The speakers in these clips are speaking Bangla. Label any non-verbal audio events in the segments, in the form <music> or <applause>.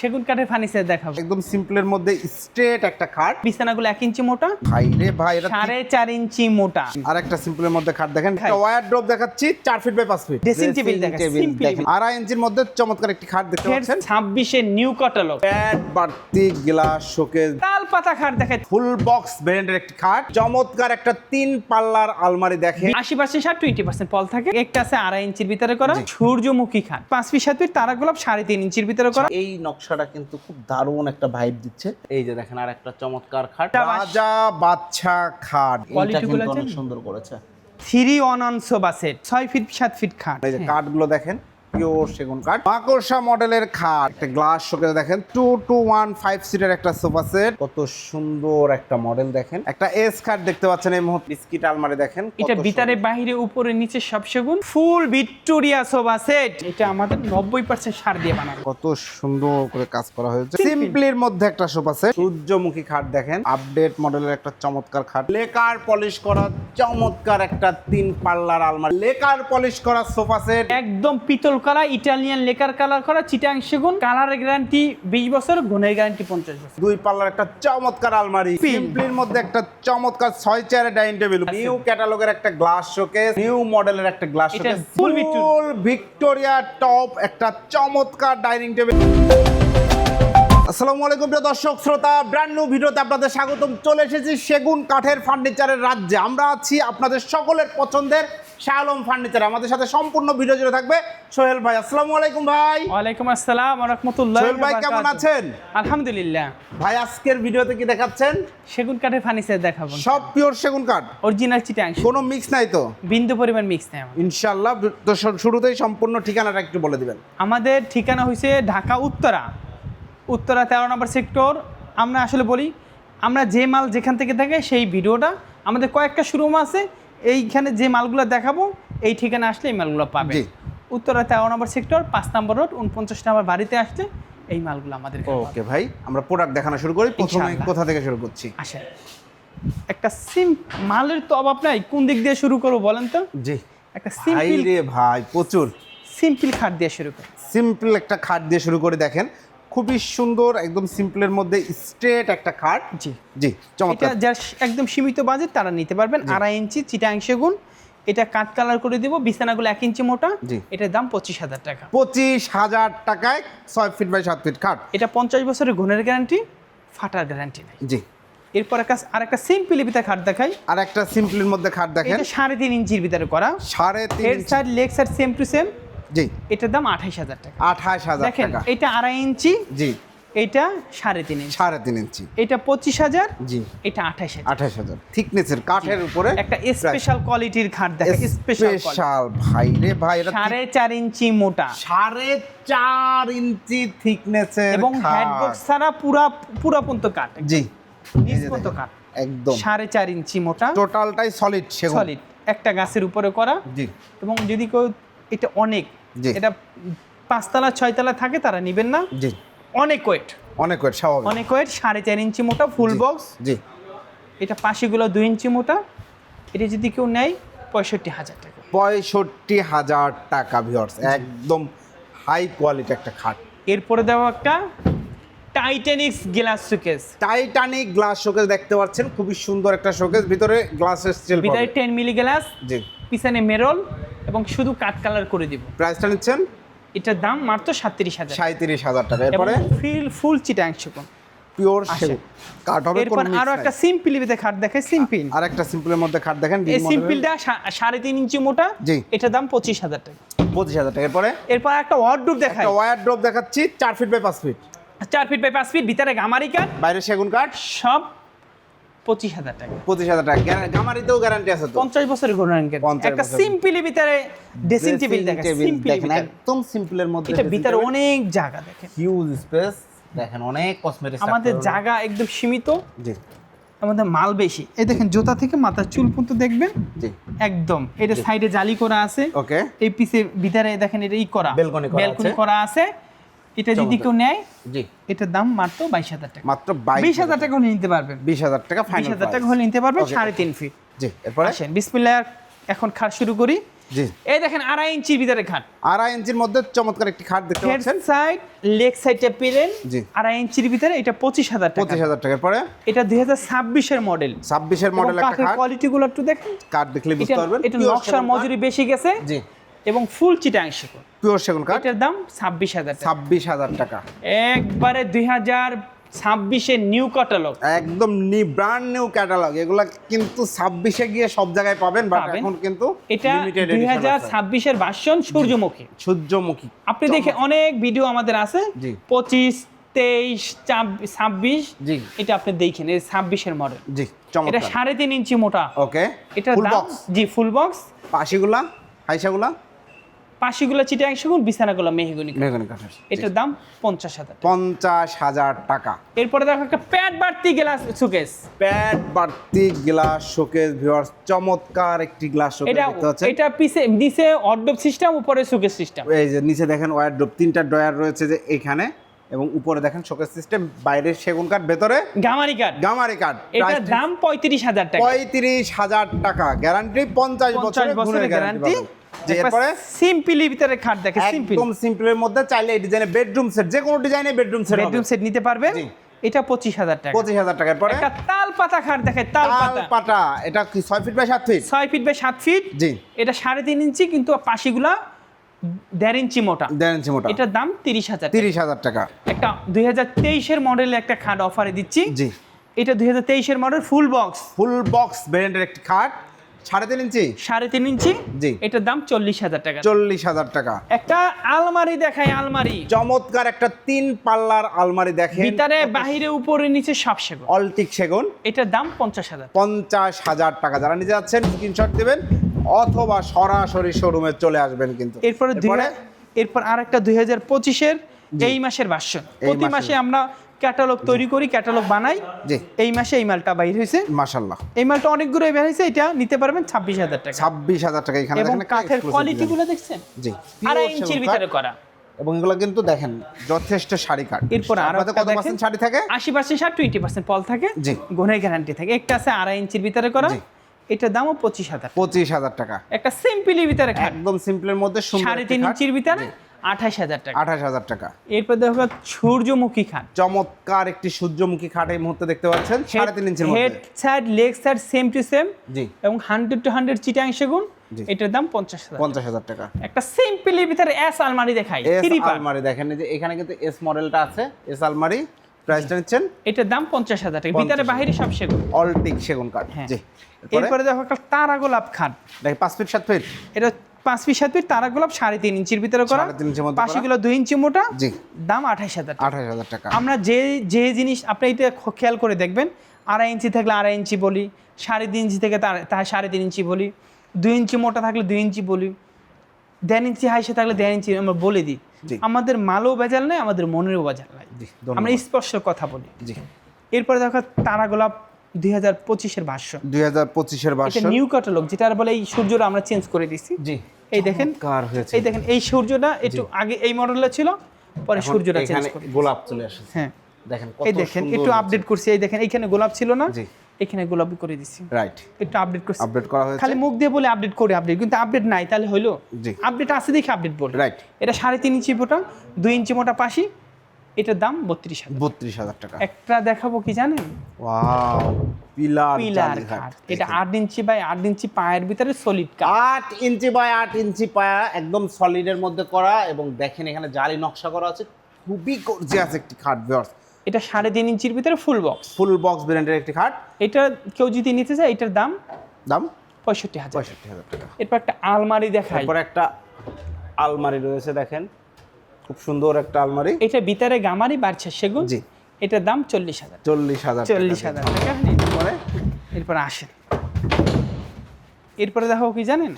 সেগুন কাঠের ফার্নিচার দেখাবো। একদম সিম্পলের মধ্যে স্ট্রেট একটা খাট। বিছানাগুলো এক ইঞ্চি মোটা। ভাই রে ভাই এটা সাড়ে চার ইঞ্চি মোটা। আর একটা সিম্পলের মধ্যে খাট দেখেন। ওয়ার ড্রপ দেখাচ্ছি চার ফিট বাই পাঁচ ফিট table দেখা, দেখেন। আড়াই ইঞ্চির মধ্যে চমৎকার একটি খাট দেখতে পাচ্ছেন। ছাব্বিশে নিউ ক্যাটালগ প্যাড বাড়তি গ্লাস শোকেস তাল পাতা খাট দেখে ফুল বক্স ব্র্যান্ডের একটি খাট। চমৎকার একটা তিন পাল্লার আলমারি দেখেন। আশি পার্সেন্ট ষাট টোয়েন্টি পার্সেন্ট পল থাকে। একটা আছে আড়াই ইঞ্চির ভিতরে করা। সূর্যমুখী খাট। পাঁচ ফিট সাত ফিট তারা গোলাপ সাড়ে তিন ইঞ্চির ভিতরে করা। এই নকশাটা কিন্তু খুব দারুণ একটা ভাইব দিচ্ছে। এই যে দেখেন আর একটা চমৎকার খাট। রাজা বাচ্চা খাট। এটা কিন্তু অনেক সুন্দর করেছে। Three one one sofa set ছয় ফিট সাত ফিট খাট। এই যে কাঠগুলো দেখেন। পিওর সেগুন কাঠ। মাকড়সা মডেলের খাট। একটা গ্লাস শোকেস দেখেন। টু টু ওয়ান ফাইভ সিটের একটা সোফা সেট কত সুন্দর একটা মডেল দেখেন। একটা এস খাট দেখতে পাচ্ছেন এই মুহূর্তে। বিস্কিট আলমারি দেখেন। এটা ভিতরে। বাইরে উপরে নিচে সব সেগুন। ফুল ভিক্টোরিয়া সোফা সেট এটা আমাদের নব্বই পার্সেন্ট সার দিয়ে বানাবো কত সুন্দর করে কাজ করা হয়েছে। সিম্পলির মধ্যে একটা সোফা সেট সূর্যমুখী খাট দেখেন। আপডেট মডেলের একটা চমৎকার খাট। লেকার পলিশ করা চমৎকার একটা তিন পাল্লার আলমারি। লেকার পলিশ করা সোফা সেট একদম পিতল কালার ইটালিয়ান লেকার কালার করা চিটাং সেগুন কালারের গ্যারান্টি বিশ বছর গুণের গ্যারান্টি পঞ্চাশ বছর। দুই পাল্লার একটা চমৎকার আলমারি. সিম্পলির মধ্যে একটা চমৎকার ছয় চেয়ারের ডাইনিং টেবিল নিউ ক্যাটালগের একটা গ্লাস শোকেস নিউ মডেলের একটা glass showcase. Full Victoria top একটা চমৎকার ডাইনিং টেবিল আসসালামু আলাইকুম প্রিয় দর্শক শ্রোতা ব্র্যান্ড নিউ ভিডিওতে আপনাদের স্বাগতম। চলে এসেছি সেগুন কাঠের ফার্নিচারের রাজ্যে। আমরা আছি আপনাদের সকলের পছন্দের শালম ফার্নিচার। আমাদের সাথে সম্পূর্ণ ভিডিও জুড়ে থাকবে সোহেল ভাই। আসসালামু আলাইকুম ভাই। ওয়ালাইকুম আসসালাম রহমতুল্লাহ সোহেল ভাই কেমন আছেন? আলহামদুলিল্লাহ। ভাই আজকের ভিডিওতে কি দেখাচ্ছেন? সেগুন কাঠের ফার্নিচার দেখাবো সব পিওর সেগুন কাঠ। অরিজিনাল চিটাং কোনো মিক্স নাই তো? বিন্দু পরিমাণ মিক্স নাই আমার। ইনশাল্লাহ তো শুরুতেই সম্পূর্ণ ঠিকানাটা একটু বলে দিবেন। আমাদের ঠিকানা হয়েছে ঢাকা উত্তরা। উত্তরা তেরো নম্বর সেক্টর। আমরা আসলে বলি আমরা যে মাল যেখান থেকে থাকে সেই ভিডিওটা আমাদের কয়েকটা শোরুম আছে এইখানে যে মালগুলো দেখাবো এই ঠিকানা আসলে এই মালগুলো পাবে। উত্তরা তেরো নম্বর সেক্টর পাঁচ নম্বর রোড উনপঞ্চাশ নম্বর বাড়িতে আসলে এই মালগুলো আমাদের ওকে ভাই আমরা প্রোডাক্ট দেখানো শুরু করি। প্রথমে কোথা থেকে শুরু করছি? আসেন। একটা সিম মালের তো অভাব নাই কোন দিক দিয়ে শুরু করব বলেন তো? জি। একটা সিম্পল রে ভাই প্রচুর। সিম্পল খাট দিয়ে শুরু করি। সিম্পল একটা খাট দিয়ে শুরু করে দেখেন। খুবই সুন্দর একদম সিম্পলের মধ্যে স্ট্রেট একটা খাট। জি। জি এটা চমৎকার যার একদম সীমিত বাজেট তারা নিতে পারবেন আড়াই ইঞ্চি চিটাং সেগুন। এটা কাঠ কালার করে দিব বিছানাগুলো এক ইঞ্চি মোটা। জি। এটার দাম পঁচিশ হাজার টাকা। পঁচিশ হাজার টাকায় ছয় ফিট বাই সাত ফিট খাট। এটা পঞ্চাশ বছরের গুণের গ্যারান্টি ফাটার গ্যারান্টি নেই। জি। এরপর একটা আর একটা সিম্পলি ভিতরে খাট দেখাই। আর একটা সিম্পলের মধ্যে খাট দেখেন। সাড়ে তিন ইঞ্চির ভিতরে করা। সাড়ে তিন। Side leg side same to same জি। এটার দাম আঠাইশ হাজার টাকা। আঠাশ হাজার দেখেন এটা আড়াই ইঞ্চি জি। এটা সাড়ে তিন ইঞ্চি। সাড়ে তিন ইঞ্চি। এটা পঁচিশ হাজার জি। এটা আঠাইশ হাজার। আঠাশ হাজার। থিকনেসের কাঠের উপরে একটা স্পেশাল কোয়ালিটির খাট দেখা স্পেশাল ভাই রে ভাই সাড়ে চার ইঞ্চি মোটা। সাড়ে চার ইঞ্চি থিকনেসের এবং হেডবক্স ছাড়া পুরা পুরা পন্ত কাঠ জি। নিচ পন্ত কাঠ। একদম। সাড়ে চার ইঞ্চি মোটা। টোটালটাই সলিড সলিড একটা গাছের উপরে করা। জি। এবং যদি কেউ এটা অনেক। এটা পাঁচতলা ছয়তলা থাকে তারা নেবেন না। জি। অনেক ওয়েট অনেক ওয়েট স্বাভাবিক। অনেক ওয়েট সাড়ে চার ইঞ্চি মোটা ফুল বক্স জি। এটা পাশিগুলো দুই ইঞ্চি মোটা। এটা যদি কেউ নেয় পঁয়ষট্টি হাজার টাকা। পঁয়ষট্টি হাজার টাকা ভিওর্স একদম হাই কোয়ালিটি একটা খাট। এরপরে দেওয়া একটা Titanic glass showcase Titanic glass showcase দেখতে পাচ্ছেন। খুবই সুন্দর একটা শোকেস ভিতরে গ্লাসের স্টিল ভিতরে টেন মিলি গ্লাস জি। পিছনে মেরল এবং শুধু কাঠ কালার করে দিব। প্রাইসটা নিচ্ছেন? এটার দাম মাত্র সাতত্রিশ হাজার। সাঁত্রিশ হাজার টাকা। এরপরে? ফিল ফুল চিটাং চিটাংশ পিওর। সেগুন। কাঠ হবে এরপর আরও একটা সিম্পল ভিতরে খাট দেখে সিম্পল। আর একটা সিম্পলের মধ্যে খাট দেখেন এই সিম্পলটা সাড়ে তিন ইঞ্চি মোটা। এটার দাম পঁচিশ হাজার টাকা। পঁচিশ হাজার টাকা। এরপরে? এরপর একটা ওয়ার্ডরোব দেখায় একটা ওয়ার ড্রপ দেখাচ্ছি চার ফিট বাই পাঁচ ফিট চার ফিট বাই পাঁচ ফিট ভিতরে গামারি কাঠ। বাইরে সেগুন কাঠ। সব পঁচিশ হাজার টাকা। পঁচিশ হাজার টাকা গামারিতেও গ্যারান্টি আছে পঞ্চাশ বছরের 50 একটা সিম্পলি ভিতরে ড্রেসিং টেবিল সিম্পলি দেখেন একদম সিম্পলের মধ্যে এটা ভিতরে অনেক জায়গা দেখেন। হিউজ স্পেস দেখেন অনেক কসমেটিক আমাদের জায়গা একদম সীমিত। জি। আমাদের মাল বেশি। এই দেখেন জোতা থেকে মাথার চুল পর্যন্ত দেখবেন? জি। একদম। এটা সাইডে জালি করা আছে। ওকে এই পিসে ভিতরে দেখেন এটা ই করা। Balcony করা আছে। এটা যদি। কেউ নেয় জি। এটার দাম মাত্র বাইশ হাজার টাকা। মাত্র বাইশ হাজার টাকা। হলে নিতে পারবেন। বিশ হাজার টাকা বিশ হাজার টাকা হলে নিতে পারবেন সাড়ে তিন ফিট জি এরপরে? আসেন বিসমিল্লাহ এখন খাট শুরু করি। জি। এই দেখেন আড়াই ইঞ্চির ভিতরে খাট। আড়াই ইঞ্চির মধ্যে চমৎকার একটি খাট দেখতে পাচ্ছেন। সাইড লেগ সাইডটা পেলেন। জি। আড়াই ইঞ্চির ভিতরে এটা পঁচিশ হাজার টাকা। পঁচিশ হাজার টাকার পরে এটা দুই হাজার ছাব্বিশের মডেল ছাব্বিশের মডেল একটা খাট। একটু দেখেন। কাঠ দেখলে বুঝতে পারবেন। এটা নকশার মজুরি বেশি গেছে। জি। এবং ফুল চিটাং শিকড় পিওর সেগুন কাঠ? এটার দাম ছাব্বিশ হাজার ছাব্বিশ হাজার টাকা। একবারে দুই হাজার ছাব্বিশের নিউ ক্যাটালগ। একদম নি ব্র্যান্ড নিউ ক্যাটালগ এগুলা কিন্তু ছাব্বিশে গিয়ে সব জায়গায় পাবেন বাট এখন কিন্তু এটা দুই হাজার ছাব্বিশের ভার্সন সূর্যমুখী। সূর্যমুখী। আপনি দেখে অনেক ভিডিও আমাদের আছে। জি। পঁচিশ তেইশ ছাব্বিশ। জি। এটা আপনি দেখেন এই ছাব্বিশের মডেল জি এটা সাড়ে তিন ইঞ্চি মোটা। ওকে বক্স জি ফুল বক্স পাশিগুলা হাইসাগুলা? পাশিগুলো চিটাং শিগুন বিছানাগুলো মেহগুনি মেহগনি কাঠের এটার দাম পঞ্চাশ হাজার পঞ্চাশ হাজার টাকা। এরপরে দেখো একটা প্যাড বাড়তি গ্লাস সুকেস প্যাড বাড়তি গ্লাস শোকেস ভিউয়ার্স চমৎকার একটি গ্লাস শোকেস এটা পাচ্ছেন। এটা পিছে নিচে অর্ডব সিস্টেম উপরে সুকেস সিস্টেম। এই যে নিচে দেখেন ওয়ার ড্রপ তিনটা ডয়ার রয়েছে যে এখানে এবং উপরে দেখেন শোকেস সিস্টেম বাইরে সেগুন কাঠ ভেতরে গামারি কাঠ। গামারি কাঠ। এটার দাম পঁয়ত্রিশ হাজার টাকা। পঁয়ত্রিশ হাজার টাকা। গ্যারান্টি পঞ্চাশ বছরের গ্যারান্টি এরপরে? সিম্পলি ভিতরে খাট দেখে সিম্পল একদম সিম্পলের মধ্যে চাইলে এই ডিজাইনে বেডরুম সেট যে কোনো ডিজাইনে বেডরুম সেট বেডরুম সেট নিতে পারবেন এটা পঁচিশ হাজার টাকা। পঁচিশ হাজার টাকার পরে একটা তাল পাতা খাট দেখে তাল পাতা এটা কি ছয় ফিট বাই সাত ফিট ছয় ফিট বাই সাত ফিট জি। এটা সাড়ে তিন ইঞ্চি কিন্তু পাশিগুলা দেড় ইঞ্চি মোটা। দেড় ইঞ্চি মোটা। এটার দাম তিরিশ হাজার তিরিশ হাজার টাকা। একটা দুই হাজার তেইশের মডেলের একটা খাট অফারে দিচ্ছি। জি। এটা দুই হাজার তেইশের model full box full box ভ্যারিয়েন্টের একটি খাট। সাড়ে তিন ইঞ্চি? সাড়ে তিন ইঞ্চি? জি। এটার দাম চল্লিশ হাজার টাকা। চল্লিশ হাজার টাকা। একটা আলমারি দেখায় আলমারি। চমৎকার একটা তিন পাল্লার আলমারি দেখেন। ভিতরে বাহিরে উপরে নিচে সব সেগুন। অলটিক সেগুন। এটার দাম পঞ্চাশ হাজার। পঞ্চাশ হাজার টাকা। যারা নিতে যাচ্ছেন স্ক্রিনশট দেবেন অথবা সরাসরি শোরুমে চলে আসবেন কিন্তু। এরপরে এরপরে? এরপর আরেকটা দুই হাজার পঁচিশের এই মাসের ভাষ্য প্রতি মাসে আমরা ক্যাটালগ তৈরি করি ক্যাটালগ বানাই। জি। এই মাসে এই মালটা বাইর হয়েছে। মাশাল্লাহ এই মালটা অনেকগুলো বের হয়েছে এটা নিতে পারবেন ছাব্বিশ হাজার টাকা। ছাব্বিশ হাজার টাকা এখানে এবং দেখেন কাঠের কোয়ালিটি গুলো দেখছেন? জি। আড়াই ইঞ্চির ভিতরে করা। এবং এগুলো কিন্তু দেখেন যথেষ্ট শাড়ি কাঠ এরপর আরও কত পার্সেন্ট শাড়ি থাকে? আশি পার্সেন্ট ষাট টোয়েন্টি পার্সেন্ট পল থাকে। জি। গুণের গ্যারান্টি থাকে। একটা আছে আড়াই ইঞ্চির ভিতরে করা। জি। এটার দামও পঁচিশ হাজার পঁচিশ হাজার টাকা। একটা সিম্পলি ভিতরে একদম সিম্পলের মধ্যে সাড়ে তিন ইঞ্চির ভিতরে। আঠাশ হাজার টাকা। আঠাশ হাজার টাকা। এরপর দেখো সূর্যমুখী খাট। চমৎকার একটি সূর্যমুখী খাট এই মুহূর্তে দেখতে পাচ্ছেন সাড়ে তিন ইঞ্চির head side leg side same to same জি। এবং হান্ড্রেড টু হান্ড্রেড চিটাং সেগুন। এটার দাম পঞ্চাশ হাজার পঞ্চাশ হাজার টাকা। একটা সিম্পলি ভিতরে এস আলমারি দেখাই এস আলমারি দেখেন যে এখানে কিন্তু এস মডেলটা আছে এস আলমারি প্রাইসটা নিচ্ছেন এটার দাম পঞ্চাশ হাজার টাকা। ভিতরে 50,000 বাহিরে সব সেগুন। অলটিক সেগুন কাঠ। হ্যাঁ। জি এরপরে? দেখো একটা তারা গোলাপ খাট। দেখি পাঁচ ফিট সাত ফিট। এটা পাঁচ পিস সাত পিস তারা গোলাপ সাড়ে তিন ইঞ্চির ভিতরে করা। করা। পাশিগুলো দুই ইঞ্চি মোটা জি। দাম আঠাশ হাজার। আঠাশ হাজার টাকা। আমরা যে যে জিনিস আপনি এটা খেয়াল করে দেখবেন আড়াই ইঞ্চি থাকলে আড়াই ইঞ্চি বলি সাড়ে তিন ইঞ্চি থেকে তার সাড়ে তিন ইঞ্চি বলি দুই ইঞ্চি মোটা থাকলে দুই ইঞ্চি বলি দেড় ইঞ্চি হাইসে থাকলে দেড় ইঞ্চি আমরা বলে দিই। আমাদের মালও বেজাল নাই আমাদের মনেরও বেজাল নাই। আমরা স্পষ্ট কথা বলি। এরপরে দেখো তারা গোলাপ দুই হাজার পঁচিশের ভাষ্য। দুই হাজার পঁচিশের এটা নিউ ক্যাটালগ যেটা বলে এই সূর্যটা আমরা চেঞ্জ করে দিছি। জি। এই দেখেন কার হয়েছে। এই দেখেন এই সূর্যটা একটু আগে এই মডেলটা ছিল পরে সূর্যটা চেঞ্জ করে গোলাপ চলে আসে হ্যাঁ। দেখেন এই দেখেন একটু আপডেট করছি। এই দেখেন এখানে গোলাপ ছিল না এখানে গোলাপ করে দিছি। রাইট একটু আপডেট করছি। আপডেট করা হয়েছে। খালি মুখ দিয়ে বলে আপডেট করে আপডেট কিন্তু আপডেট নাই তাহলে হইল। জি। আপডেট আছে দেখে আপডেট বলে। রাইট এটা সাড়ে তিন ইঞ্চি মোটা দুই ইঞ্চি মোটা পাশি। এটার দাম বত্রিশ হাজার। বত্রিশ হাজার টাকা। একটা দেখাবো কি জানেন? ওয়াও পিলার পিলার কাঠ এটা আট ইঞ্চি বাই আট ইঞ্চি পায়ের ভিতরে সলিড কাঠ আট ইঞ্চি বাই আট ইঞ্চি পায়া একদম সলিডের মধ্যে করা এবং দেখেন এখানে জালি নকশা করা আছে। খুবই গর্জিয়াস একটি খাট ভিউয়ার্স এটা সাড়ে তিন ইঞ্চির ভিতরে ফুল বক্স ফুল বক্স ব্র্যান্ডের একটি খাট। এটা কেউ যদি নিতে চায় এটার দাম দাম? পঁয়ষট্টি হাজার। পঁয়ষট্টি হাজার টাকা। এরপর একটা আলমারি দেখাই। তারপরে একটা আলমারি রয়েছে দেখেন। খুব সুন্দর একটা আলমারি। এটা ভিতরে গামারি বাড়ছে সেগুন। জি। এটার দাম চল্লিশ হাজার। চল্লিশ হাজার চল্লিশ হাজার টাকা। এরপর আসেন। এরপরে দেখো কি জানেন?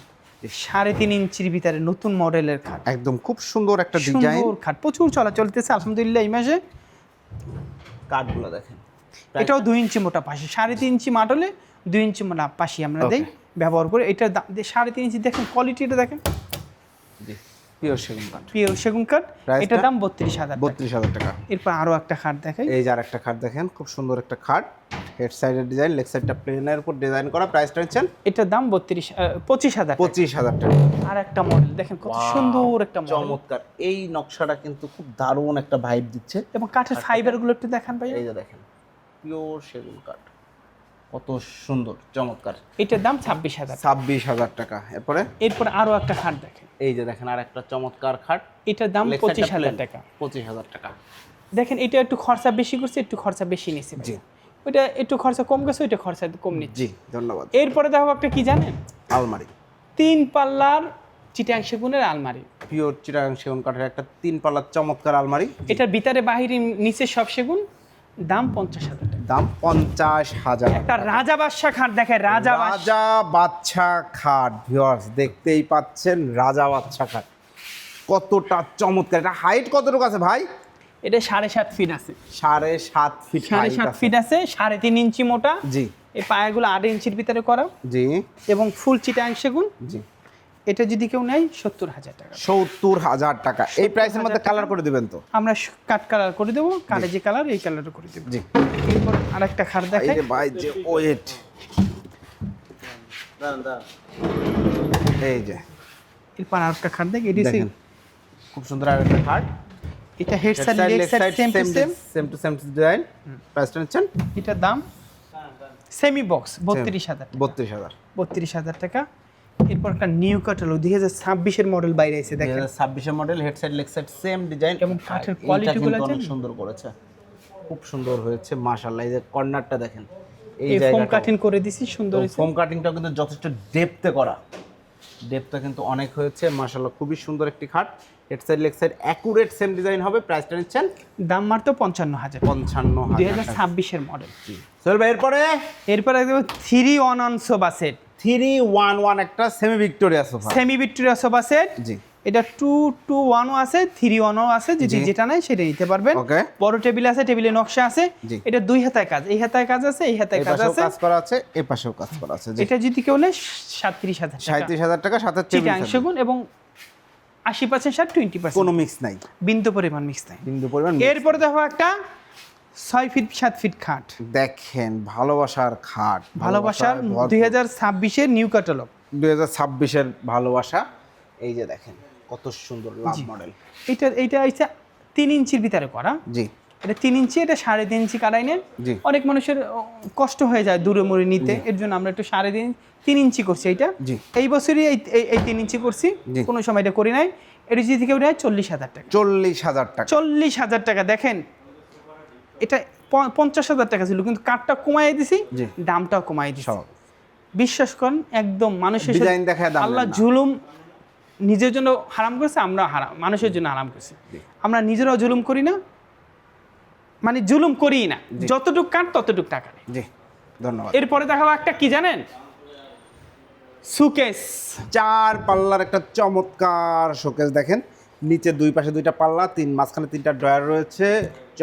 সাড়ে তিন ইঞ্চির ভিতরে নতুন মডেলের খাট। একদম খুব সুন্দর একটা ডিজাইন। সুন্দর খাট। প্রচুর চলা চলতেছে আলহামদুলিল্লাহ এই মাসে। কাঠগুলো দেখেন। এটাও দুই ইঞ্চি মোটা পাশি। সাড়ে তিন ইঞ্চি মাটলে দুই ইঞ্চি মোটা পাশি আমরা দেই ব্যবহার করে। এটার সাড়ে তিন ইঞ্চি দেখেন কোয়ালিটিটা দেখেন। জি। পিওর সেগুন কাঠ। পিওর সেগুন কাঠ এটার দাম বত্রিশ হাজার বত্রিশ হাজার টাকা। এরপর আরও একটা খাট দেখাই। এই যে আর একটা খাট দেখেন খুব সুন্দর একটা খাট। হেড সাইডের ডিজাইন লেগ সাইডটা প্লেনের উপর ডিজাইন করা। প্রাইসটা নিচ্ছেন এটার দাম বত্রিশ পঁচিশ হাজার পঁচিশ হাজার টাকা। আর একটা মডেল দেখেন কত সুন্দর একটা চমৎকার। এই নকশাটা কিন্তু খুব দারুণ একটা ভাইব দিচ্ছে। এবং কাঠের ফাইবারগুলো একটু দেখান ভাই এই যে দেখেন পিওর সেগুন কাঠ। কত সুন্দর চমৎকার। এটার দাম ছাব্বিশ হাজার ছাব্বিশ হাজার টাকা। এরপরে? এরপর আরও একটা খাট দেখেন। এই যে দেখেন আর একটা চমৎকার খাট। এটার দাম পঁচিশ হাজার টাকা। পঁচিশ হাজার টাকা। দেখেন এটা একটু খরচা বেশি করছে একটু খরচা বেশি নিচ্ছে জি। ওইটা একটু খরচা কম গেছে ওইটা খরচা কম নিচ্ছে। জি ধন্যবাদ। এরপরে দেখো একটা কি জানেন? আলমারি। তিন পাল্লার চিটাং সেগুনের আলমারি। পিওর চিরাং সেগুন কাঠের একটা তিন পাল্লার চমৎকার আলমারি। এটার ভিতরে বাহিরে নিচে সব সেগুন। দাম পঞ্চাশ হাজার দাম পঞ্চাশ হাজার একটা রাজা বাদশা খাট দেখে রাজা রাজা বাচ্চা খাট ভিউয়ার্স দেখতেই পাচ্ছেন রাজা বাচ্চা খাট। কতটা চমৎকার। এটা হাইট কতটুকু আছে ভাই? এটা সাড়ে সাত ফিট আছে। সাড়ে সাত ফিট সাড়ে সাত ফিট আছে সাড়ে তিন ইঞ্চি মোটা। জি। এই পায়াগুলো আট ইঞ্চির ভিতরে করা। জি। এবং ফুল চিটাং সেগুন। জি। এটা যদি কেউ নেয় সত্তর হাজার টাকা। সত্তর হাজার টাকা। এই প্রাইসের মধ্যে কালার করে দিবেন তো? আমরা কাট কালার করে দেবো কালে যে কালার এই কালার করে দেবো। জি। এরপর আরেকটা খাট এই দেখে যে ভাই যে ওয়েট। এই যে। এরপর আরেকটা খাট দেখ এটি খুব সুন্দর আর একটা খাট এটা head side leg side same to same same to same design প্রাইসটা নিচ্ছেন? এটার দাম? সেমি বক্স বত্রিশ হাজার বত্রিশ হাজার। বত্রিশ হাজার টাকা। এরপর একটা নিউ ক্যাটালগ দুই হাজার ছাব্বিশের মডেল বাইরে এসে দেখেন। ছাব্বিশের model head side leg side same design এবং কাঠের quality গুলো অনেক সুন্দর করেছে। খুব সুন্দর হয়েছে মাশাআল্লাহ এই যে কর্নারটা দেখেন। এই ফোম কাটিং করে দিছি সুন্দর। ফোম কাটিংটাও কিন্তু যথেষ্ট ডেপতে করা। ডেপটা কিন্তু অনেক হয়েছে মাশাআল্লাহ খুবই সুন্দর একটি খাট। Head side leg side accurate same design হবে প্রাইসটা নিচ্ছেন দাম মাত্র পঞ্চান্ন হাজার। পঞ্চান্ন দুই হাজার হাজার ছাব্বিশের মডেল সোহেল ভাই এরপরে? এরপরে three one one sofa set three one one একটা semi Victoria sofa semi Victoria sofa set জি। এটা টু টু ওয়ানও আছে থ্রি ওয়ানও আছে যদি যেটা নাই সেটা নিতে পারবেন। বড় টেবিল আছে টেবিলে নকশা আছে এটা দুই হাতায় কাজ এই হাতায় কাজ আছে এই হাতায় কাজ আছে। কাজ করা আছে এই পাশেও কাজ করা আছে এটা যদি কেউ নেয় সাতত্রিশ হাজার সাঁত্রিশ হাজার টাকা টেবিল চিটাংশ গুণ এবং আশি পার্সেন্ট ষাট টোয়েন্টি পার্সেন্ট কোনো মিক্স নাই। বিন্দু পরিমাণ মিক্স নাই। বিন্দু পরিমাণ এরপরে দেখো একটা ছয় ফিট সাত ফিট খাট। দেখেন ভালোবাসার খাট। ভালোবাসার দুই হাজার ছাব্বিশের নিউ ক্যাটালগ। দুই হাজার ছাব্বিশের ভালোবাসা। এই যে দেখেন কত সুন্দর লাভ মডেল। এটা এইটা হচ্ছে তিন ইঞ্চির ভিতরে করা। জি। এটা তিন ইঞ্চি এটা সাড়ে তিন ইঞ্চি কাটাই নেন। অনেক মানুষের কষ্ট হয়ে যায় দূরে মুড়ে নিতে। এর জন্য আমরা একটু সাড়ে তিন তিন ইঞ্চি করছি এইটা জি। এই বছরই এই এই- এই তিন ইঞ্চি করছি। কোনো সময় এটা করি নাই। এটা যদি কেউ নেয় চল্লিশ হাজার টাকা। চল্লিশ হাজার টাকা। চল্লিশ হাজার টাকা। দেখেন এটা পঞ্চাশ হাজার টাকা ছিল কিন্তু কাঠটা কমাই দিছি। দামটাও কমাই দিছি। বিশ্বাস করেন একদম মানুষের আল্লাহ জুলুম নিজের জন্য হারাম করেছে আমরা হারাম মানুষের জন্য হারাম করেছি। আমরা নিজেরাও জুলুম করি না মানে জুলুম করি না। যতটুক কাট ততটুক টাকা জি ধন্যবাদ। এরপরে দেখাবো একটা কি জানেন? সুকেস। চার পাল্লার একটা চমৎকার শোকেস দেখেন। নিচে দুই পাশে দুইটা পাল্লা তিন মাঝখানে তিনটা ড্রয়ার রয়েছে।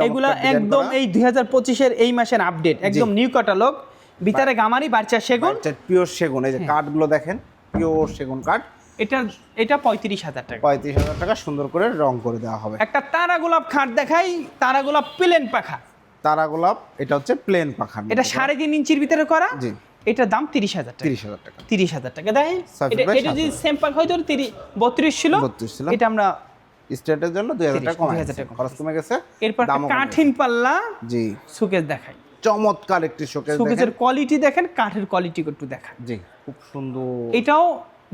এগুলা একদম এই দুই হাজার পঁচিশের এই মাসের আপডেট একদম নিউ ক্যাটালগ ভিতরে গামারি বাচ্চা সেগুন। পিওর সেগুন এই যে হ্যাঁ। কাঠগুলো দেখেন পিওর সেগুন কাঠ। এটা এটা পঁয়ত্রিশ হাজার টাকা। পঁয়ত্রিশ হাজার টাকা সুন্দর করে রং করে দেওয়া হবে। একটা তারা গোলাপ খাট দেখাই তারা গোলাপ প্লেন পাখা। তারা গোলাপ এটা হচ্ছে প্লেন পাখার এটা সাড়ে তিন ইঞ্চির ভিতরে করা? জি। এটার দাম তিরিশ হাজার টাকা। তিরিশ হাজার টাকা। তিরিশ হাজার টাকা। দেয় এটা যদি। স্যাম্পল হয়তো তিরিশ বত্রিশ ছিল। 32 ছিল। এটা আমরা স্টেটের জন্য দুই হাজার টাকা কমে গেছে। খরচ কমে গেছে এরপর কাঠিন পাল্লা জি। দেখাই। চমৎকার একটি শোকেস দেখেন। কোয়ালিটি দেখেন কাঠের কোয়ালিটি একটু দেখান। জি খুব সুন্দর। এটাও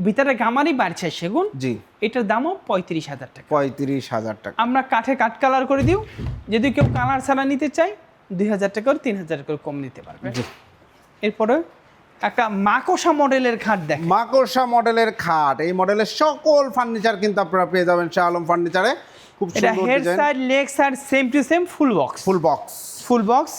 ভিতরে গামারি বাড়ছে সেগুন। জি। এটার দামও পঁয়ত্রিশ হাজার টাকা। পঁয়ত্রিশ হাজার টাকা। আমরা কাঠে কাঠ কালার করে দিও। যদি কেউ কালার ছাড়া নিতে চাই দুই হাজার টাকা তিন হাজার করে কম নিতে পারবে। এরপরে একটা মাকোসা মডেলের খাট দেখ মাকোসা মডেলের খাট। এই মডেলের সকল ফার্নিচার কিন্তু আপনারা পেয়ে যাবেন শাহ আলম ফার্নিচারে খুব এটা head side leg side same to same full box full box full box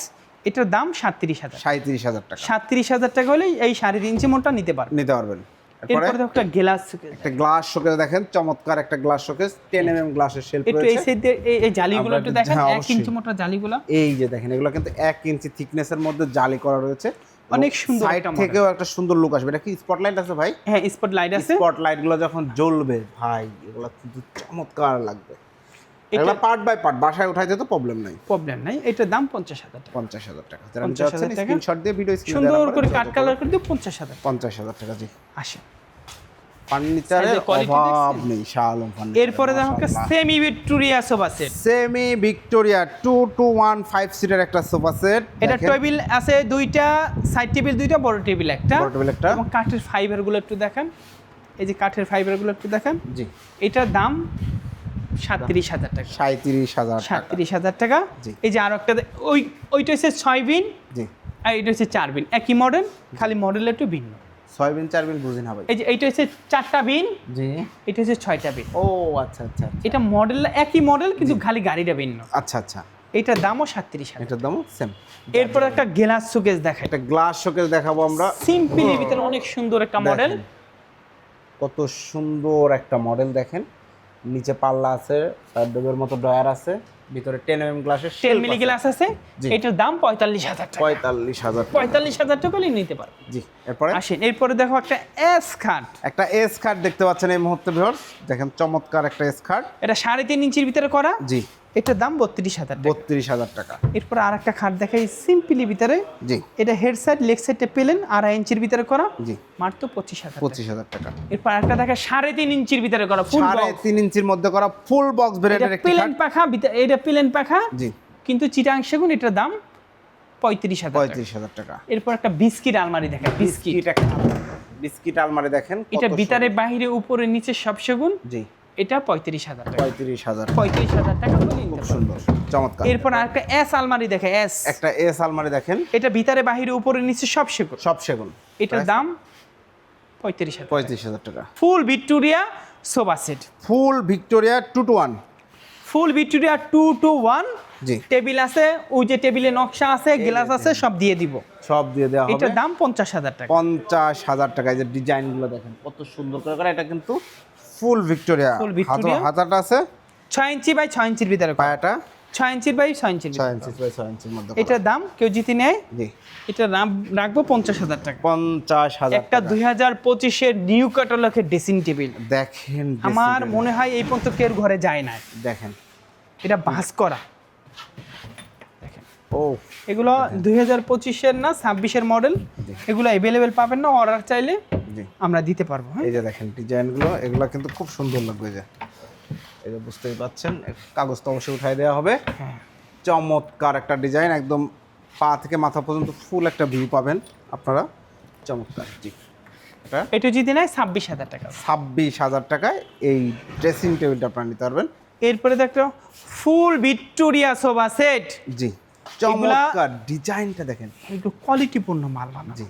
এটার দাম সাতত্রিশ হাজার। সাঁত্রিশ হাজার টাকা। সাতত্রিশ হাজার টাকা হলেই এই সাড়ে তিন ইঞ্চি মোটটা নিতে পারবেন। নিতে পারবেন। এরপরে একটা গ্লাস একটা গ্লাস শোকেস দেখেন চমৎকার একটা glass showcase ten M M গ্লাসের শেল্ফ একটু এই রয়েছে সাইডে এই- এই জালিগুলো একটু দেখেন হ্যাঁ, এক ইঞ্চি মোটা জালিগুলো। এই যে দেখেন এগুলো কিন্তু 1 ইঞ্চি থিকনেসের মধ্যে জালি করা রয়েছে। অনেক সুন্দর সাইড থেকেও একটা সুন্দর লুক আসবে। এটা কি স্পটলাইট আছে ভাই? হ্যাঁ স্পট লাইট আছে। স্পটলাইটগুলো যখন জ্বলবে ভাই এগুলো কিন্তু চমৎকার লাগবে। এগুলো পার্ট বাই পার্ট বাসায় উঠাইতে তো প্রবলেম নাই। প্রবলেম নাই এটার দাম পঞ্চাশ হাজার টাকা। পঞ্চাশ হাজার টাকা। 50,000 চাচ্ছেন টাকা। স্ক্রিনশট দিয়ে ভিডিও সুন্দর করে কাট কালার করে দিয়ে পঞ্চাশ হাজার পঞ্চাশ হাজার টাকা জি। আসে ফার্নিচারের অভাব নেই শাহ আলম ফার্নিচার এরপরে দেখো semi Victoria sofa set semi Victoria two two one five সিটের একটা সোফা সেট এটা টেবিল আছে দুইটা সাইড টেবিল দুইটা বড় টেবিল একটা। বড় টেবিল একটা। এবং কাঠের ফাইবারগুলো একটু দেখেন। এই যে কাঠের ফাইবারগুলো একটু দেখেন। জি। এটার দাম সাতত্রিশ হাজার টাকা। সাঁত্রিশ হাজার টাকা। সাতত্রিশ হাজার টাকা। এই যে আরও একটা ওই ওইটা হচ্ছে ছয় বিন। জি। আর এটা হচ্ছে চার বিন। একই মডেল খালি মডেল একটু ভিন্ন। ছয় বিন চার বিন বুঝি না ভাই। এই যে এইটা হচ্ছে চারটা বিন। জি। এটা হচ্ছে ছয়টা বিন। ও আচ্ছা আচ্ছা এটা মডেল একই মডেল কিন্তু খালি গাড়িটা ভিন্ন। আচ্ছা আচ্ছা। এটার দামও সাতত্রিশ হাজার। এটার দামও সেম এরপর একটা গ্লাস সুকেস দেখাই। একটা গ্লাস শোকেস দেখাবো আমরা। সিম্পলি ভিতরে অনেক সুন্দর একটা মডেল কত সুন্দর একটা মডেল দেখেন। নিচে পাল্লা আছে সাইডের মতো ডয়ার আছে ভিতরে টেন এম গ্লাসের টেন মিলি গ্লাস আছে। এটার দাম পঁয়তাল্লিশ হাজার টাকা। পঁয়তাল্লিশ হাজার পঁয়তাল্লিশ হাজার টাকা নিয়ে নিতে পারো জি এরপরে? আসেন এরপরে দেখো একটা এস খাট একটা এস খাট দেখতে পাচ্ছেন এই মুহূর্তে ভিউয়ার্স দেখেন চমৎকার একটা এস খাট এটা সাড়ে তিন ইঞ্চির ভিতরে করা। জি। এটার দাম বত্রিশ হাজার টাকা। বত্রিশ হাজার টাকা। এরপর আর একটা খাট দেখাই সিম্পলি ভিতরে। জি। এটা হেড সাইড লেগ সাইডটা পেলেন আড়াই ইঞ্চির ভিতরে করা। জি। মাত্র পঁচিশ হাজার টাকা। পঁচিশ হাজার টাকা। এরপর একটা দেখা সাড়ে তিন ইঞ্চির ভিতরে করা ফুল সাড়ে তিন ইঞ্চির মধ্যে করা ফুল বক্স ব্র্যান্ডের একটি প্লেন পাখা এটা প্লেন পাখা। জি। কিন্তু চিটাং সেগুন এটার দাম পঁয়ত্রিশ হাজার টাকা। পঁয়ত্রিশ হাজার টাকা। এরপর একটা বিস্কিট আলমারি দেখা বিস্কিট। বিস্কিট একটা বিস্কিট আলমারি দেখেন এটা ভিতরে। বাইরে উপরে নিচে সব সেগুন। জি। এটা পঁয়ত্রিশ হাজার টাকা। পঁয়ত্রিশ হাজার। পঁয়ত্রিশ হাজার টাকা খুব সুন্দর চমৎকার। এরপর আরেকটা এস আলমারি দেখে এস একটা এস আলমারি দেখেন। এটা ভিতরে বাহিরে উপরে নিচে সব সেগুন। সব সেগুন। এটার দাম পঁয়ত্রিশ হাজার পঁয়ত্রিশ হাজার টাকা। Full Victoria sofa set. Full Victoria two two one. Full Victoria two two one. জি। টেবিল আছে ওই যে টেবিলে নকশা আছে গ্লাস আছে সব দিয়ে দিব। সব দিয়ে দেওয়া হবে। এটার দাম পঞ্চাশ হাজার টাকা। পঞ্চাশ হাজার টাকা এই যে ডিজাইনগুলো দেখেন কত সুন্দর করে করা। এটা কিন্তু ফুল ভিক্টোরিয়া ফুল। হাতা- হাতাটা আছে ছয় ইঞ্চি বাই ছয় ইঞ্চির ভিতরে। পায়াটা ছয় ইঞ্চির বাই ছয় ইঞ্চির ছয় ভিতরে। ইঞ্চি বাই ছয় ইঞ্চির মধ্যে। এটার দাম কেউ জিতে নেয় জি এটা রাম- রাখব পঞ্চাশ হাজার টাকা পঞ্চাশ হাজার একটা টাকা। দুই হাজার পঁচিশের নিউ ক্যাটালগের ড্রেসিং টেবিল দেখেন আমার মনে হয় এই পর্যন্ত কেউ ঘরে যায় না দেখেন এটা বাস করা ও। এগুলো দুই হাজার পঁচিশের না ছাব্বিশের মডেল এগুলো অ্যাভেলেবেল পাবেন না অর্ডার চাইলে আমরা দিতে পারব হ্যাঁ? এই যে দেখেন ডিজাইনগুলো এগুলো কিন্তু খুব সুন্দর লাগবে যে। এই যে বুঝতেই পাচ্ছেন কাগজ তো অবশ্যই উঠাই দেওয়া হবে। হ্যাঁ। চমৎকার একটা ডিজাইন একদম পা থেকে মাথা পর্যন্ত ফুল একটা ভিউ পাবেন আপনারা। চমৎকার জি। এটা? যদি নেয় ছাব্বিশ হাজার টাকা। ছাব্বিশ হাজার টাকায় এই ড্রেসিং টেবিলটা আপনারা নিতে পারবেন। এরপরে দেখো ফুল ভিক্টোরিয়া সোফা সেট জি। চমৎকার ডিজাইনটা দেখেন। একটু কোয়ালিটিপূর্ণ মাল বানানো। জি।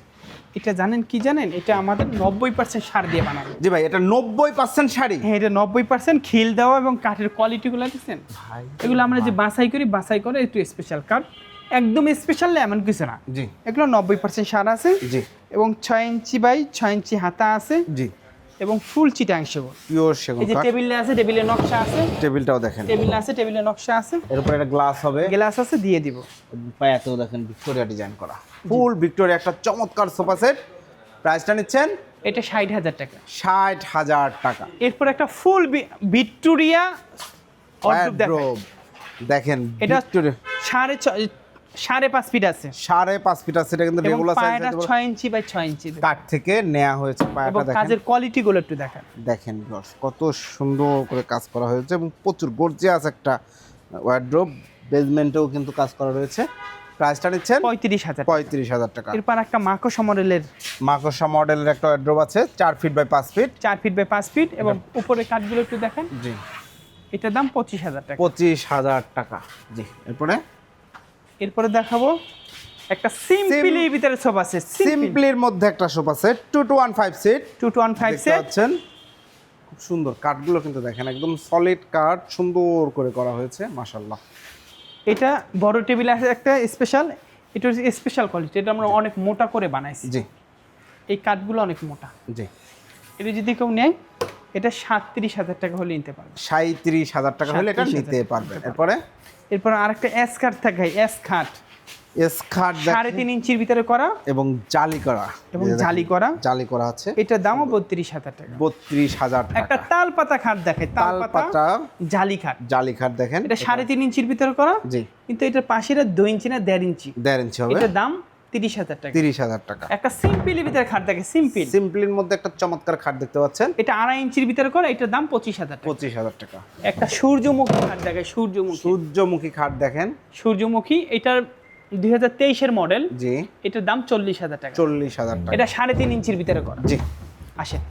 এটা জানেন কি জানেন? এটা আমাদের নব্বই পার্সেন্ট সার দিয়ে বানানো। জি ভাই এটা নব্বই পার্সেন্ট শাড়ি। হ্যাঁ এটা নব্বই পার্সেন্ট খিল দেওয়া এবং কাঠের কোয়ালিটিগুলো দেখছেন? ভাই এগুলো আমরা যে বাছাই করি বাছাই করে একটু স্পেশাল কাঠ একদম স্পেশাল এমন কিছু না। জি। এগুলো নব্বই পার্সেন্ট সার আছে জি। এবং ছয় ইঞ্চি বাই ছয় ইঞ্চি হাতা আছে। জি। এবং ফুল চিটাংশ পিওর সেগুন এই যে টেবিলে আছে টেবিলে নকশা আছে। টেবিলটাও দেখেন। টেবিলে আছে টেবিলে নকশা আছে। এর উপরে একটা গ্লাস হবে। গ্লাস আছে দিয়ে দিব। পায়াতেও দেখেন ভিক্টোরিয়া ডিজাইন করা। ফুল ভিক্টোরিয়া একটা চমৎকার সোফা সেট প্রাইসটা নিচ্ছেন? এটা ষাট হাজার টাকা। ষাট হাজার টাকা। এরপর একটা ফুল ভিক্টোরিয়া Wardrobe। দেখেন এটা সাড়ে সাড়ে পাঁচ ফিট আছে। সাড়ে পাঁচ ফিট আছে এটা কিন্তু রেগুলার সাইজ ছয় ইঞ্চি বাই ছয় ইঞ্চি কাঠ থেকে নেওয়া হয়েছে পায়াটা দেখেন। কাজের কোয়ালিটি গুলো একটু দেখান। দেখেন কত সুন্দর করে কাজ করা হয়েছে এবং প্রচুর গর্জিয়াস একটা ওয়ার্ড্রোব বেসমেন্টেও কিন্তু কাজ করা রয়েছে। প্রাইসটা নিচ্ছেন পঁয়ত্রিশ হাজার পঁয়ত্রিশ হাজার টাকা। এরপর একটা মাকো সমরেলের মাকড়সা মডেলের একটা ওয়ার্ড্রোব আছে চার ফিট বাই পাঁচ ফিট চার ফিট বাই পাঁচ ফিট এবং উপরে কাঠগুলো একটু দেখেন। জি। এটার দাম পঁচিশ হাজার টাকা। পঁচিশ হাজার টাকা জি। এরপরে এরপরে দেখাবো একটা সিম্পলি ভিতরে আছে সিম্পল সিম্পলির মধ্যে একটা sofa set one five seat two two one five দেখতে সেট পাচ্ছেন? খুব সুন্দর কাঠগুলো কিন্তু দেখেন একদম সলিড কাঠ সুন্দর করে করা হয়েছে মাশাল্লাহ এটা বড় টেবিল আছে একটা স্পেশাল এটা হচ্ছে স্পেশাল কোয়ালিটি এটা আমরা অনেক মোটা করে বানাইছি। জি। এই কাঠগুলো অনেক মোটা। জি। এটা যদি কেউ নেয় এটা সাতত্রিশ হাজার টাকা হলে নিতে পারবে। সাঁত্রিশ হাজার টাকা হলে এটা নিতে পারবেন এরপরে? এরপর আরেকটা এস খাট থাকে এস খাট সাড়ে তিন ইঞ্চির ভিতরে করা। এবং জালি করা। এবং জালি করা। জালি করা আছে। এটার দামও বত্রিশ হাজার টাকা। বত্রিশ হাজার একটা তাল পাতা খাট দেখে তাল পাতা জালি খাট। জালি খাট দেখেন। এটা সাড়ে তিন ইঞ্চির ভিতরে করা। জি। কিন্তু এটার পাশের দুই ইঞ্চি না দেড় ইঞ্চি। দেড় ইঞ্চি হবে। এটার দাম তিরিশ হাজার টাকা। তিরিশ হাজার টাকা। একটা সিম্পলের ভিতরে খাট দেখে সিম্পল। সিম্পলির মধ্যে একটা চমৎকার খাট দেখতে পাচ্ছেন। এটা আড়াই ইঞ্চির ভিতরে করা এটার দাম পঁচিশ হাজার পঁচিশ হাজার টাকা। একটা সূর্যমুখী খাট দেখে সূর্যমুখী। সূর্যমুখী খাট দেখেন। সূর্যমুখী এটার দুই হাজার তেইশের মডেল। জি। এটার দাম চল্লিশ হাজার টাকা। চল্লিশ হাজার টাকা। এটা সাড়ে তিন ইঞ্চির ভিতরে করা। জি। আসেন।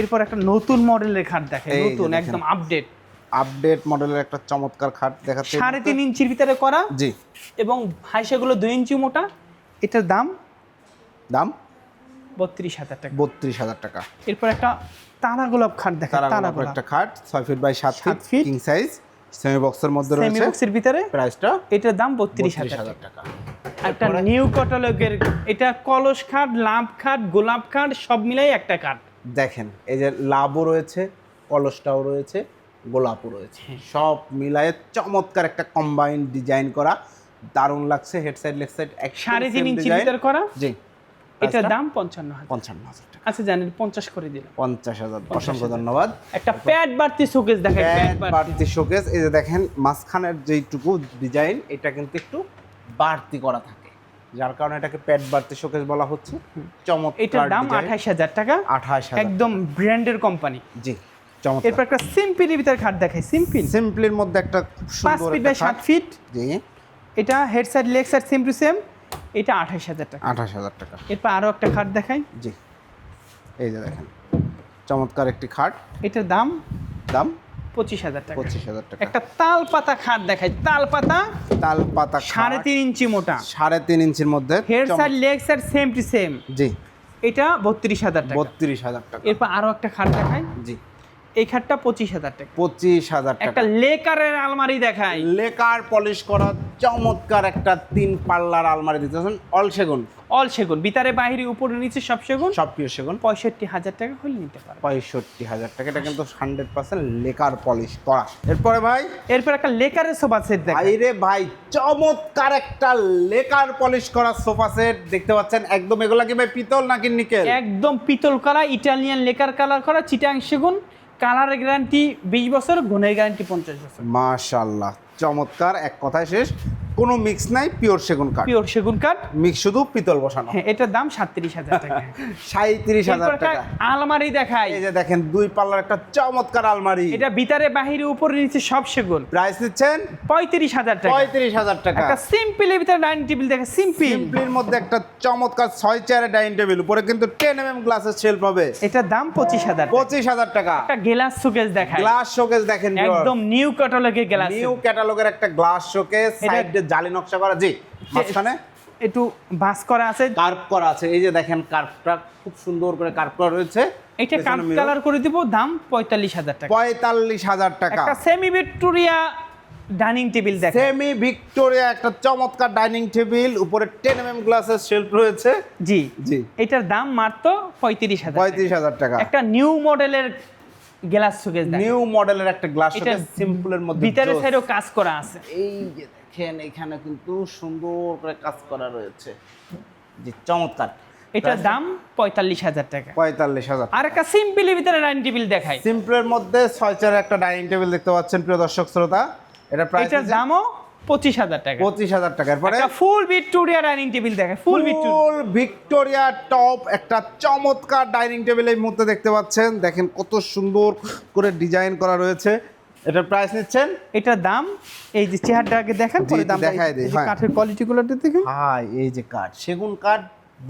এরপর একটা নতুন মডেলের খাট দেখে এই যে নতুন দেখেন। একদম আপডেট আপডেট মডেলের একটা চমৎকার খাট দেখাচ্ছে। সাড়ে তিন ইঞ্চির ভিতরে করা। জি। এবং হাইসাগুলো দুই ইঞ্চি মোটা। এটার দাম? দাম? বত্রিশ হাজার টাকা। বত্রিশ হাজার টাকা। এরপর একটা তারা গোলাপ খাট দেখে তারা গোলাপ। একটা খাট ছয় ফিট বাই সাত সাত ফিট কিং সাইজ সেমি বক্সের মধ্যে সেমি বক্সের ভিতরে। প্রাইসটা এটার দাম বত্রিশ হাজার টাকা। একটা নিউ ক্যাটালগের এটা কলস খাট লাভ খাট গোলাপ খাট সব মিলাই একটা খাট। দেখেন এই যে লাভও রয়েছে কলসটাও রয়েছে গোলাপও রয়েছে। হ্যাঁ। সব মিলায়ে চমৎকার একটা কম্বাইন্ড ডিজাইন করা। দারুণ লাগছে হেড সাইড লেগ সাইড এক সাড়ে তিন ইঞ্চির ভিতরে করা? জি। এটার দাম পঞ্চান্ন হাজার। পঞ্চান্ন হাজার টাকা। আচ্ছা জানেন পঞ্চাশ করে দিলাম। পঞ্চাশ হাজার অসংখ্য ধন্যবাদ। একটা প্যাড বাড়তি শোকেস দেখেন প্যাড বাড়তি। শোকেস এই যে দেখেন মাঝখানের যেইটুকু ডিজাইন এটা কিন্তু একটু বাড়তি করা থাকে। যার কারণে এটাকে প্যাড বাড়তি শোকেস বলা হচ্ছে। চমৎকার এটার দাম আঠাশ হাজার টাকা। আঠাশ একদম ব্র্যান্ডের কোম্পানি জি চমৎকার। এরপর একটা সিম্পলের ভিতরে খাট দেখাই সিম্পল সিম্পলির মধ্যে একটা খুব সুন্দর ফিট একটা বাই সাত ফিট জি। এটা head side leg side same to same এটা আঠাশ হাজার টাকা। আঠাশ হাজার টাকা। এরপর আরও একটা খাট দেখাই। জি। এই যে দেখেন চমৎকার একটি খাট। এটার দাম দাম? পঁচিশ হাজার টাকা। পঁচিশ হাজার টাকা। একটা তাল পাতা খাট দেখাই। তাল পাতা তাল পাতা সাড়ে খাট, তিন ইঞ্চি মোটা। সাড়ে তিন ইঞ্চির মধ্যে head side leg side same to same জি। এটা বত্রিশ হাজার টাকা। বত্রিশ হাজার টাকা। এরপর আরও একটা খাট দেখাই। জি। এই খাটটা পঁচিশ হাজার টাকা। পঁচিশ হাজার একটা লেকারের আলমারি দেখাই। লেকার পলিশ করা চমৎকার একটা তিন পাল্লার আলমারি দিতেছেন অল সেগুন। অল সেগুন। ভিতরে বাহিরে উপরে নিচে সব সেগুন। সব প্রিয় সেগুন। পঁয়ষট্টি হাজার টাকা হলে নিতে পারবে পঁয়ষট্টি হাজার টাকা। এটা কিন্তু হান্ড্রেড পার্সেন্ট লেকার পলিশ করা। এরপরে ভাই? এরপর একটা লেকারের সোফা সেট ভাই রে ভাই চমৎকার একটা লেকার পলিশ করা সোফা সেট দেখতে পাচ্ছেন। একদম এগুলা কি ভাই পিতল নাকি নিকেল? একদম পিতল করা ইটালিয়ান লেকার কালার করা চিটাং সেগুন। কালারের গ্যারান্টি বিশ বছর গুণের গ্যারান্টি পঞ্চাশ বছর। মাশাল্লাহ চমৎকার এক কথায় শেষ। কোনো মিক্স নাই পিওর সেগুন কাঠ। পিওর সেগুন কাঠ। মিক্স শুধু পিতল বসানো। হ্যাঁ এটার দাম সাতত্রিশ হাজার টাকা। <laughs> সাঁত্রিশ হাজার টাকা। আলমারি দেখাই। এই যে দেখেন দুই পাল্লার একটা চমৎকার আলমারি। এটা ভিতরে বাহিরে উপরে নিচে সব সেগুন। প্রাইস দিচ্ছেন পঁয়ত্রিশ হাজার টাকা। পঁয়ত্রিশ হাজার টাকা। একটা সিম্পলের ভিতরে ডাইনিং টেবিল দেখে সিম্পল সিম্পলির মধ্যে একটা চমৎকার ছয় চেয়ারের ডাইনিং টেবিল উপরে কিন্তু টেন এম এম গ্লাসের শেল্ফ হবে। এটার দাম পঁচিশ হাজার টাকা। পঁচিশ হাজার টাকা। একটা গ্লাস শোকেস দেখাই। গ্লাস শোকেস দেখেন একদম নিউ ক্যাটালগের গ্লাস নিউ ক্যাটালগের একটা গ্লাস শোকেস সাইডে জালি নকশা করা জি মাঝখানে। একটু বাস করা আছে। কার্ভ করা আছে এই যে দেখেন কার্ভটা খুব সুন্দর করে কার্ভ করা রয়েছে। এটা কাঠ কালার করে দিব দাম পঁয়তাল্লিশ হাজার টাকা। পঁয়তাল্লিশ হাজার টাকা। একটা সেমি ভিক্টোরিয়া ডাইনিং টেবিল দেখেন। সেমি ভিক্টোরিয়া একটা চমৎকার ডাইনিং টেবিল উপরে টেন এম এম গ্লাসের শেল্ফ রয়েছে। জি জি। এটার দাম মাত্র পঁয়ত্রিশ হাজার টাকা। পঁয়ত্রিশ হাজার টাকা। একটা নিউ মডেলের গ্লাস শোকেস নিউ মডেলের একটা গ্লাস শোকেস সিম্পলের মধ্যে ভিতরে। সাইডেও কাজ করা আছে। এই যে দেখেন এখানে কিন্তু সুন্দর করে কাজ করা রয়েছে। যে চমৎকার। এটার দাম পঁয়তাল্লিশ হাজার টাকা। পঁয়তাল্লিশ হাজার আর একটা সিম্পলের ভিতরে ডাইনিং টেবিল দেখাই। সিম্পলের মধ্যে ছয় চেয়ারের একটা ডাইনিং টেবিল দেখতে পাচ্ছেন প্রিয় দর্শক শ্রোতা। এটা প্রাইস এটার দামও পঁচিশ হাজার টাকা। পঁচিশ হাজার টাকা। এরপরে একটা ফুল ভিক্টোরিয়া ডাইনিং টেবিল দেখায় ফুল ফুল ভিক্টোরিয়া টপ একটা চমৎকার ডাইনিং টেবিল এই মুহূর্তে দেখতে পাচ্ছেন। দেখেন কত সুন্দর করে ডিজাইন করা রয়েছে। এটার প্রাইস নিচ্ছেন? এটার দাম এই যে চেহারটাকে দেখেন পরে দাম দেখায় দিই, হ্যাঁ। কাঠের কোয়ালিটিগুলো দেখেন হাই এই যে কাঠ সেগুন কাঠ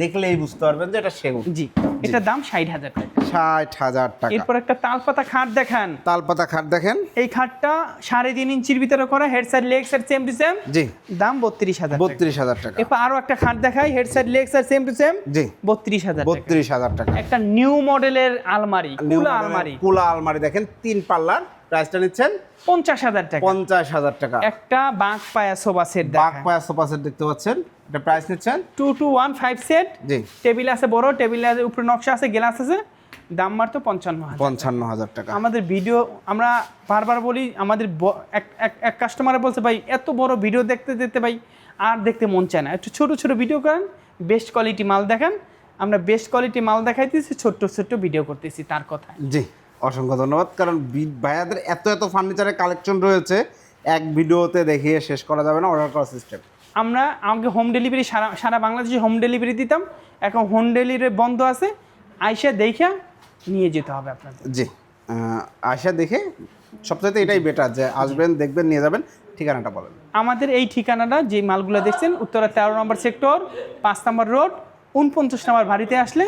দেখলেই বুঝতে পারবেন যে এটা সেগুন। জি এটার দাম ষাট হাজার টাকা। ষাট হাজার টাকা। এরপর একটা তালপাতা খাট দেখান। তালপাতা খাট দেখেন। এই খাটটা সাড়ে তিন ইঞ্চির ভিতরে করা head side leg side same to same জি। দাম বত্রিশ হাজার টাকা। বত্রিশ হাজার টাকা। এরপর আরও একটা খাট দেখাই head side leg side same to same জি। বত্রিশ হাজার টাকা। বত্রিশ হাজার টাকা। একটা নিউ মডেলের আলমারি কুলা আলমারি। কুলা আলমারি দেখেন তিন পাল্লার। প্রাইসটা নিচ্ছেন? পঞ্চাশ হাজার টাকা। পঞ্চাশ হাজার টাকা। একটা বাঁক পায়া সোফা সেট দেখা। পায়া সোফা সেট দেখতে পাচ্ছেন। এটা প্রাইস নিচ্ছেন? Two two one five set. জি। টেবিল আছে বড় টেবিলের উপরে নকশা আছে গ্লাস আছে। দাম মাত্র পঞ্চান্ন পঞ্চান্ন হাজার টাকা। আমাদের ভিডিও আমরা বারবার বলি আমাদের এক এক- এক কাস্টমারে বলছে ভাই এত বড় ভিডিও দেখতে দেখতে ভাই আর দেখতে মন চায় না। একটু ছোট ছোট ভিডিও করেন বেস্ট কোয়ালিটি মাল দেখান। আমরা বেস্ট কোয়ালিটি মাল দেখাইতেছি ছোট্ট ছোট্ট ভিডিও করতেছি তার কথা জি। অসংখ্য ধন্যবাদ। কারণ ভাইয়াদের এত এত ফার্নিচারের কালেকশন রয়েছে এক ভিডিওতে দেখিয়ে শেষ করা যাবে না অর্ডার করার সিস্টেম আমরা আমাকে হোম ডেলিভারি সারা সারা বাংলাদেশে হোম ডেলিভারি দিতাম এখন হোম ডেলিভারি বন্ধ আছে আইসা দেখা নিয়ে যেতে হবে আপনাদের। জি আয়সা দেখে সবচাইতে এটাই বেটার যে আসবেন দেখবেন নিয়ে যাবেন ঠিকানাটা বলেন। আমাদের এই ঠিকানাটা যে মালগুলো দেখছেন উত্তরা তেরো নম্বর সেক্টর পাঁচ নম্বর রোড উনপঞ্চাশ নম্বর বাড়িতে আসলে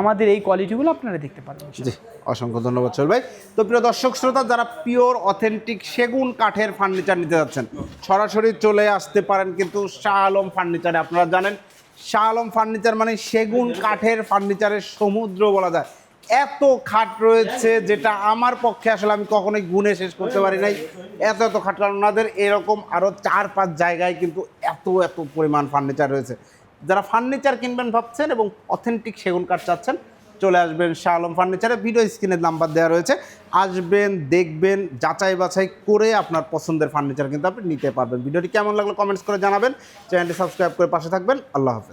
আমাদের এই কোয়ালিটিগুলো আপনারা দেখতে পারবেন, জি, অসংখ্য ধন্যবাদ সোহেল ভাই। তো প্রিয় দর্শক শ্রোতা, যারা পিওর, অথেন্টিক সেগুন কাঠের ফার্নিচার নিতে যাচ্ছেন, সরাসরি চলে আসতে পারেন কিন্তু শাহ আলম ফার্নিচারে। আপনারা জানেন শাহ আলম ফার্নিচার মানে সেগুন কাঠের ফার্নিচারের সমুদ্র বলা যায়। এত খাট রয়েছে যেটা আমার পক্ষে আসলে আমি কখনোই গুণে শেষ করতে পারি নাই। এত এত খাট। কারণ ওনাদের এরকম আরও চার, পাঁচ জায়গায় কিন্তু এত এত পরিমাণ ফার্নিচার রয়েছে। যারা ফার্নিচার কিনবেন ভাবছেন এবং অথেন্টিক সেগুন কাঠ চাচ্ছেন, চলে আসবেন শাহ আলম ফার্নিচারে। ভিডিও স্ক্রিনের নাম্বার দেওয়া রয়েছে। আসবেন, দেখবেন, যাচাই বাছাই করে আপনার পছন্দের ফার্নিচার কিন্তু আপনি নিতে পারবেন। ভিডিওটি কেমন লাগল কমেন্টস করে জানাবেন। চ্যানেলটি সাবস্ক্রাইব করে পাশে থাকবেন। আল্লাহ হাফেজ।